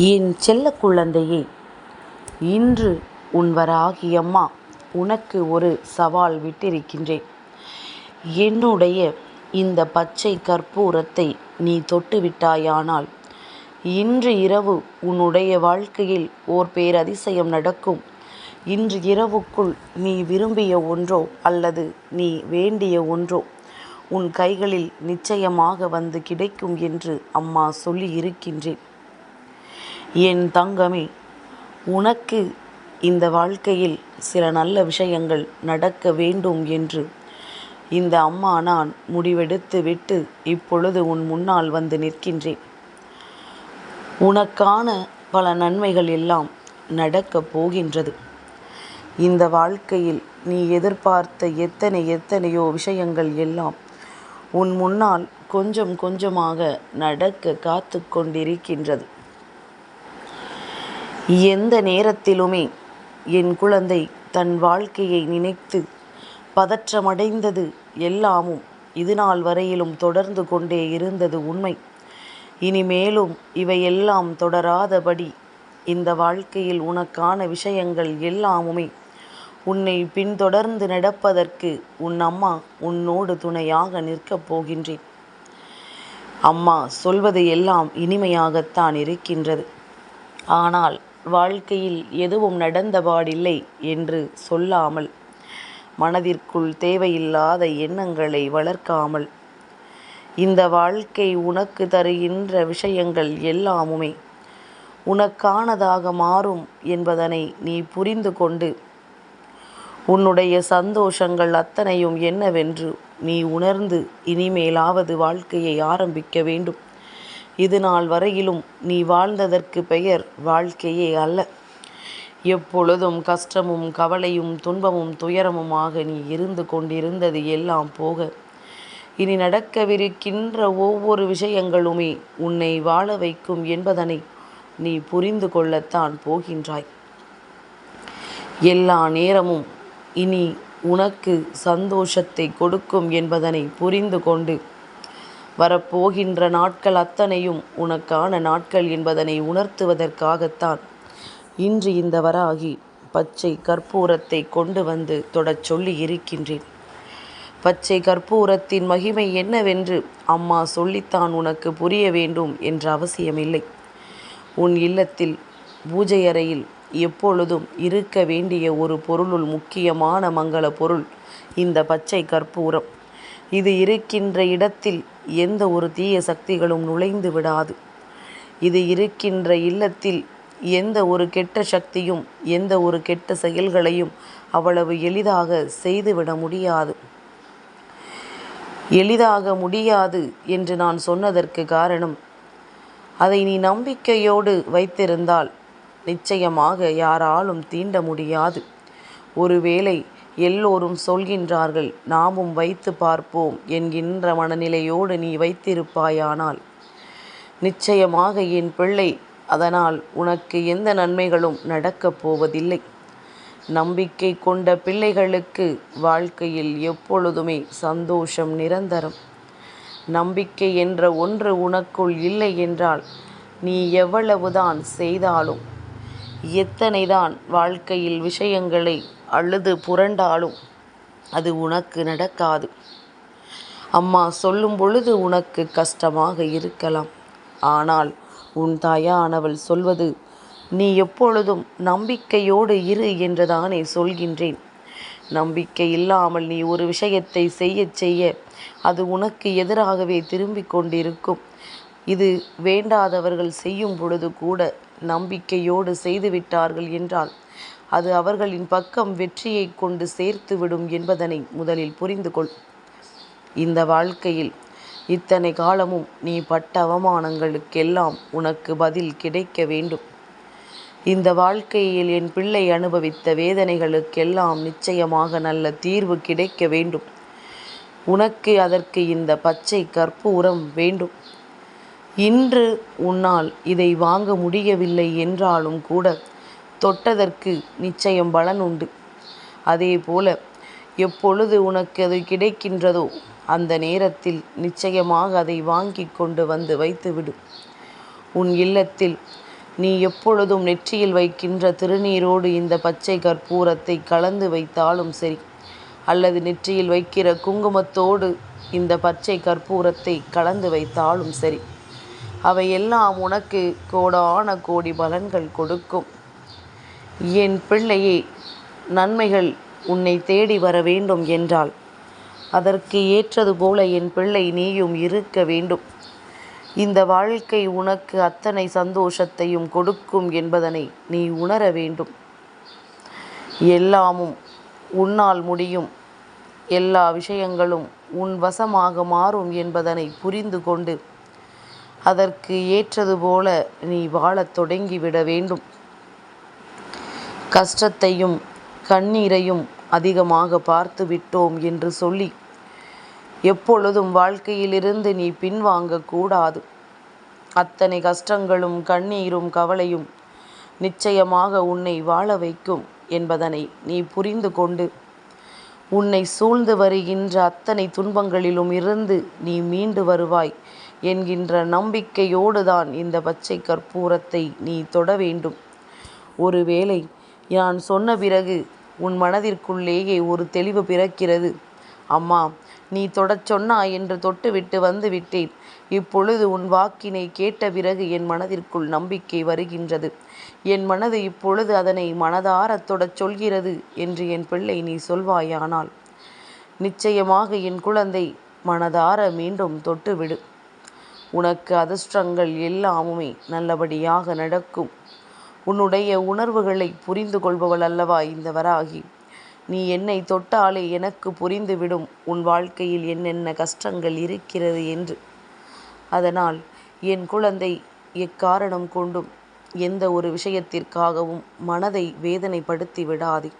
என் செல்ல குழந்தையே இன்று உன் வராகியம்மா உனக்கு ஒரு சவால் விட்டிருக்கின்றேன். என்னுடைய இந்த பச்சை கற்பூரத்தை நீ தொட்டுவிட்டாயானால் இன்று இரவு உன்னுடைய வாழ்க்கையில் ஓர் பேரதிசயம் நடக்கும். இன்று இரவுக்குள் நீ விரும்பிய ஒன்றோ அல்லது நீ வேண்டிய ஒன்றோ உன் கைகளில் நிச்சயமாக வந்து கிடைக்கும் என்று அம்மா சொல்லி இருக்கின்றேன் என் தங்கமே உனக்கு இந்த வாழ்க்கையில் சில நல்ல விஷயங்கள் நடக்க வேண்டும் என்று. இந்த அம்மா நான் முடிவெடுத்து விட்டு இப்பொழுது உன் முன்னால் வந்து நிற்கின்றேன். உனக்கான பல நன்மைகள் எல்லாம் நடக்கப் போகின்றது. இந்த வாழ்க்கையில் நீ எதிர்பார்த்த எத்தனை எத்தனையோ விஷயங்கள் எல்லாம் உன் முன்னால் கொஞ்சம் கொஞ்சமாக நடக்க காத்து கொண்டிருக்கின்றது. எந்த நேரத்திலுமே என் குழந்தை தன் வாழ்க்கையை நினைத்து பதற்றமடைந்தது எல்லாமும் இதுநாள் வரையிலும் தொடர்ந்து கொண்டே இருந்தது உண்மை. இனிமேலும் இவையெல்லாம் தொடராதபடி இந்த வாழ்க்கையில் உனக்கான விஷயங்கள் எல்லாமுமே உன்னை பின்தொடர்ந்து நடப்பதற்கு உன் அம்மா உன்னோடு துணையாக நிற்கப் போகின்றேன். அம்மா சொல்வது எல்லாம் இனிமையாகத்தான் இருக்கின்றது. ஆனால் வாழ்க்கையில் எதுவும் நடந்தபாடில்லை என்று சொல்லாமல் மனதிற்குள் தேவையில்லாத எண்ணங்களை வளர்க்காமல் இந்த வாழ்க்கை உனக்கு தருகின்ற விஷயங்கள் எல்லாமுமே உனக்கானதாக மாறும் என்பதனை நீ புரிந்து கொண்டு உன்னுடைய சந்தோஷங்கள் அத்தனையும் என்னவென்று நீ உணர்ந்து இனிமேலாவது வாழ்க்கையை ஆரம்பிக்க வேண்டும். இது நாள் வரையிலும் நீ வாழ்ந்ததற்கு பெயர் வாழ்க்கையே அல்ல. எப்பொழுதும் கஷ்டமும் கவலையும் துன்பமும் துயரமுமாக நீ இருந்து கொண்டிருந்தது எல்லாம் போக. இனி நடக்கவிருக்கின்ற ஒவ்வொரு விஷயங்களுமே உன்னை வாழ வைக்கும் என்பதனை நீ புரிந்து கொள்ளத்தான் போகின்றாய். எல்லா நேரமும் இனி உனக்கு சந்தோஷத்தை கொடுக்கும் என்பதனை புரிந்து கொண்டு வரப்போகின்ற நாட்கள் அத்தனையும் உனக்கான நாட்கள் என்பதனை உணர்த்துவதற்காகத்தான். இன்று இந்த வராகி பச்சை கற்பூரத்தை கொண்டு வந்து தொடச் சொல்லி இருக்கின்றேன். பச்சை கற்பூரத்தின் மகிமை என்னவென்று அம்மா சொல்லித்தான் உனக்கு புரிய வேண்டும் என்ற அவசியமில்லை. உன் இல்லத்தில் பூஜை அறையில் எப்பொழுதும் இருக்க வேண்டிய ஒரு பொருளுள் முக்கியமான மங்கள பொருள் இந்த பச்சை கற்பூரம். இது இருக்கின்ற இடத்தில் எந்த ஒரு தீய சக்திகளும் நுழைந்து விடாது. இது இருக்கின்ற இல்லத்தில் எந்த ஒரு கெட்ட சக்தியும் எந்த ஒரு கெட்ட செயல்களையும் அவ்வளவு எளிதாக செய்துவிட முடியாது. எளிதாக முடியாது என்று நான் சொன்னதற்கு காரணம் அதை நீ நம்பிக்கையோடு வைத்திருந்தால் நிச்சயமாக யாராலும் தீண்ட முடியாது. ஒருவேளை எல்லோரும் சொல்கின்றார்கள் நாமும் வைத்து பார்ப்போம் என்கின்ற மனநிலையோடு நீ வைத்திருப்பாயானால் நிச்சயமாக என் பிள்ளை அதனால் உனக்கு எந்த நன்மைகளும் நடக்கப் போவதில்லை. நம்பிக்கை கொண்ட பிள்ளைகளுக்கு வாழ்க்கையில் எப்பொழுதுமே சந்தோஷம் நிரந்தரம். நம்பிக்கை என்ற ஒன்று உனக்குள் இல்லை என்றால் நீ எவ்வளவுதான் செய்தாலும் எத்தனைதான் வாழ்க்கையில் விஷயங்களை அழுது புரண்டாலும் அது உனக்கு நடக்காது. அம்மா சொல்லும் பொழுது உனக்கு கஷ்டமாக இருக்கலாம். ஆனால் உன் தாயானவள் சொல்வது நீ எப்பொழுதும் நம்பிக்கையோடு இரு என்றுதானே சொல்கின்றேன். நம்பிக்கை இல்லாமல் நீ ஒரு விஷயத்தை செய்ய செய்ய அது உனக்கு எதிராகவே திரும்பிக் கொண்டிருக்கும். இது வேண்டாதவர்கள் செய்யும் பொழுது கூட நம்பிக்கையோடு செய்துவிட்டார்கள் என்றால் அது அவர்களின் பக்கம் வெற்றியை கொண்டு சேர்த்துவிடும் என்பதனை முதலில் புரிந்து கொள் இந்த வாழ்க்கையில் இத்தனை காலமும் நீ பட்ட அவமானங்களுக்கெல்லாம் உனக்கு பதில் கிடைக்க வேண்டும். இந்த வாழ்க்கையில் என் பிள்ளை அனுபவித்த வேதனைகளுக்கெல்லாம் நிச்சயமாக நல்ல தீர்வு கிடைக்க வேண்டும். உனக்கு அதற்கு இந்த பச்சை கற்பூரம் வேண்டும். இன்று உன்னால் இதை வாங்க முடியவில்லை என்றாலும் கூட தொட்டதற்கு நிச்சயம் பலன் உண்டு. அதேபோல எப்பொழுது உனக்கு அது கிடைக்கின்றதோ அந்த நேரத்தில் நிச்சயமாக அதை வாங்கி கொண்டு வந்து வைத்துவிடு. உன் இல்லத்தில் நீ எப்பொழுதும் நெற்றியில் வைக்கின்ற திருநீரோடு இந்த பச்சை கற்பூரத்தை கலந்து வைத்தாலும் சரி அல்லது நெற்றியில் வைக்கிற குங்குமத்தோடு இந்த பச்சை கற்பூரத்தை கலந்து வைத்தாலும் சரி அவையெல்லாம் உனக்கு கோடான கோடி பலன்கள் கொடுக்கும். என் பிள்ளையே நன்மைகள் உன்னை தேடி வர வேண்டும் என்றால் அதற்கு ஏற்றது போல என் பிள்ளை நீயும் இருக்க வேண்டும். இந்த வாழ்க்கை உனக்கு அத்தனை சந்தோஷத்தையும் கொடுக்கும் என்பதனை நீ உணர வேண்டும். எல்லாமும் உன்னால் முடியும். எல்லா விஷயங்களும் உன் வசமாக மாறும் என்பதனை புரிந்து கொண்டு அதற்கு ஏற்றது போல நீ வாழத் தொடங்கிவிட வேண்டும். கஷ்டத்தையும் கண்ணீரையும் அதிகமாக பார்த்து விட்டோம் என்று சொல்லி எப்பொழுதும் வாழ்க்கையிலிருந்து நீ பின்வாங்கக்கூடாது அத்தனை கஷ்டங்களும் கண்ணீரும் கவலையும் நிச்சயமாக உன்னை வாழ வைக்கும் என்பதனை நீ புரிந்து கொண்டு உன்னை சூழ்ந்து வருகின்ற அத்தனை துன்பங்களிலும் இருந்து நீ மீண்டு வருவாய். என்கின்ற நம்பிக்கையோடு தான் இந்த பச்சை கற்பூரத்தை நீ தொட வேண்டும். ஒருவேளை நான் சொன்ன பிறகு உன் மனதிற்குள்ளேயே ஒரு தெளிவு பிறக்கிறது. அம்மா நீ தொடச் சொன்னா என்று தொட்டுவிட்டு வந்து விட்டேன். இப்பொழுது உன் வாக்கினை கேட்ட பிறகு என் மனதிற்குள் நம்பிக்கை வருகின்றது. என் மனது இப்பொழுது அதனை மனதாரத் தொடச் சொல்கிறது என்று என் பிள்ளை நீ சொல்வாயானால் நிச்சயமாக என் குழந்தை மனதார மீண்டும் தொட்டுவிடு. உனக்கு அதிர்ஷ்டங்கள் எல்லாமுமே நல்லபடியாக நடக்கும். உன்னுடைய உணர்வுகளை புரிந்து கொள்பவள் அல்லவா இந்த வராகி? நீ என்னை தொட்டாலே எனக்கு புரிந்துவிடும். உன் வாழ்க்கையில் என்னென்ன கஷ்டங்கள் இருக்கிறது என்று. அதனால் என் குழந்தை எக்காரணம் கொண்டும் எந்த ஒரு விஷயத்திற்காகவும் மனதை வேதனைப்படுத்தி விடாதே.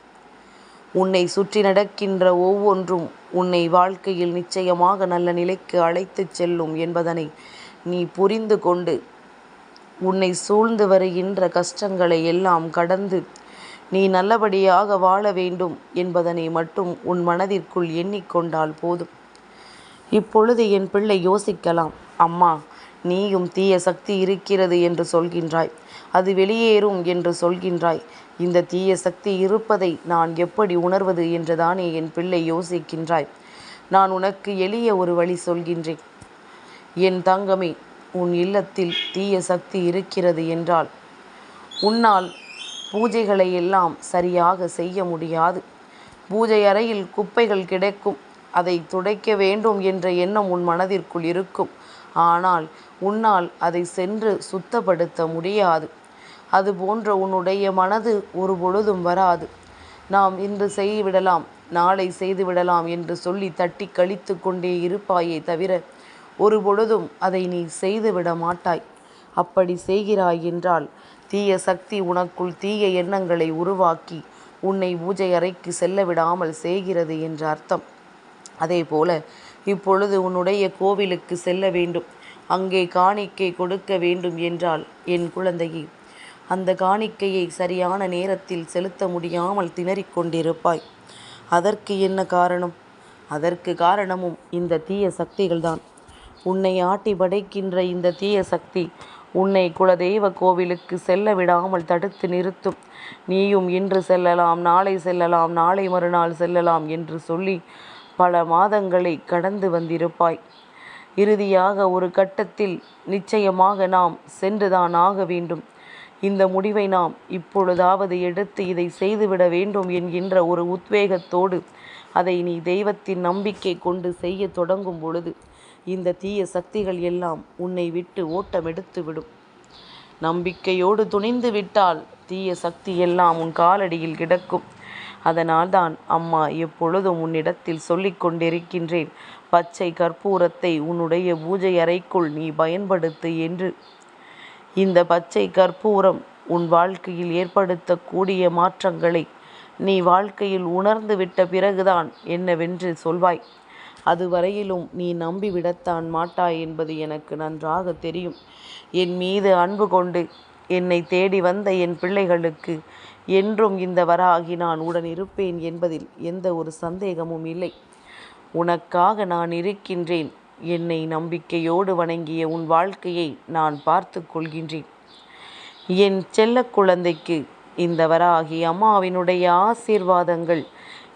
உன்னை சுற்றி நடக்கின்ற ஒவ்வொன்றும் உன்னை வாழ்க்கையில் நிச்சயமாக நல்ல நிலைக்கு அழைத்துச் செல்லும் என்பதனை நீ புரிந்து கொண்டு. உன்னை சூழ்ந்து வருகின்ற கஷ்டங்களை எல்லாம் கடந்து நீ நல்லபடியாக வாழ வேண்டும் என்பதனை மட்டும் உன் மனதிற்குள் எண்ணிக்கொண்டால் போதும். இப்பொழுது என் பிள்ளை யோசிக்கலாம் அம்மா நீயும் தீய சக்தி இருக்கிறது என்று சொல்கின்றாய். அது வெளியேறும் என்று சொல்கின்றாய். இந்த தீய சக்தி இருப்பதை நான் எப்படி உணர்வது என்றுதானே என் பிள்ளை யோசிக்கின்றாய். நான் உனக்கு எளிய ஒரு வழி சொல்கின்றேன். என் தங்கமே உன் இல்லத்தில் தீய சக்தி இருக்கிறது என்றால் உன்னால் பூஜைகளை எல்லாம் சரியாக செய்ய முடியாது. பூஜை அறையில் குப்பைகள் கிடைக்கும். அதை துடைக்க வேண்டும் என்ற எண்ணம் உன் மனதிற்குள் இருக்கும். ஆனால் உன்னால் அதை சென்று சுத்தப்படுத்த முடியாது. அது போன்ற உன்னுடைய மனது ஒரு பொழுதும் வராது. நாம் இன்று செய்துவிடலாம் நாளை செய்துவிடலாம் என்று சொல்லி தட்டி கழித்து கொண்டே இருப்பாயே தவிர ஒரு பொழுதும் அதை நீ செய்துவிட மாட்டாய். அப்படி செய்கிறாய் என்றால் தீய சக்தி உனக்குள் தீய எண்ணங்களை உருவாக்கி உன்னை பூஜை அறைக்கு செல்ல விடாமல் செய்கிறது என்ற அர்த்தம். அதே போல இப்பொழுது உன்னுடைய கோவிலுக்கு செல்ல வேண்டும். அங்கே காணிக்கை கொடுக்க வேண்டும் என்றால் என் குழந்தையே. அந்த காணிக்கையை சரியான நேரத்தில் செலுத்த முடியாமல் திணறிக் கொண்டிருப்பாய். அதற்கு என்ன காரணம்? அதற்கு காரணமும் இந்த தீய சக்திகள்தான். உன்னை ஆட்டி படைக்கின்ற இந்த தீய சக்தி உன்னை குலதெய்வ கோவிலுக்கு செல்ல விடாமல் தடுத்து நிறுத்தும். நீயும் இன்று செல்லலாம் நாளை செல்லலாம் நாளை மறுநாள் செல்லலாம் என்று சொல்லி பல மாதங்களை கடந்து வந்திருப்பாய். இறுதியாக ஒரு கட்டத்தில் நிச்சயமாக நாம் சென்றுதான் ஆக வேண்டும். இந்த முடிவை நாம் இப்பொழுதாவது எடுத்து இதை செய்துவிட வேண்டும் என்கின்ற ஒரு உத்வேகத்தோடு அதை நீ தெய்வத்தின் நம்பிக்கை கொண்டு செய்ய தொடங்கும் பொழுது இந்த தீய சக்திகள் எல்லாம் உன்னை விட்டு ஓட்டமெடுத்து விடும். நம்பிக்கையோடு துணிந்து விட்டால் தீய சக்தி எல்லாம் உன் காலடியில் கிடக்கும். அதனால்தான் அம்மா எப்பொழுதும் உன்னிடத்தில் சொல்லிக் கொண்டிருக்கின்றேன் பச்சை கற்பூரத்தை உன்னுடைய பூஜை அறைக்குள் நீ பயன்படுத்து என்று. இந்த பச்சை கற்பூரம் உன் வாழ்க்கையில் ஏற்படுத்தக்கூடிய மாற்றங்களை நீ வாழ்க்கையில் உணர்ந்து விட்ட பிறகுதான் என்னவென்று சொல்வாய். அதுவரையிலும் நீ நம்பிவிடத்தான் மாட்டாய் என்பது எனக்கு நன்றாக தெரியும். என் மீது அன்பு கொண்டு என்னை தேடி வந்த என் பிள்ளைகளுக்கு என்றும் இந்த வராகி நான் உடன் இருப்பேன் என்பதில் எந்த ஒரு சந்தேகமும் இல்லை. உனக்காக நான் இருக்கின்றேன். என்னை நம்பிக்கையோடு வணங்கிய உன் வாழ்க்கையை நான் பார்த்து கொள்கின்றேன். என் செல்ல குழந்தைக்கு இந்த வராகி அம்மாவினுடைய ஆசீர்வாதங்கள்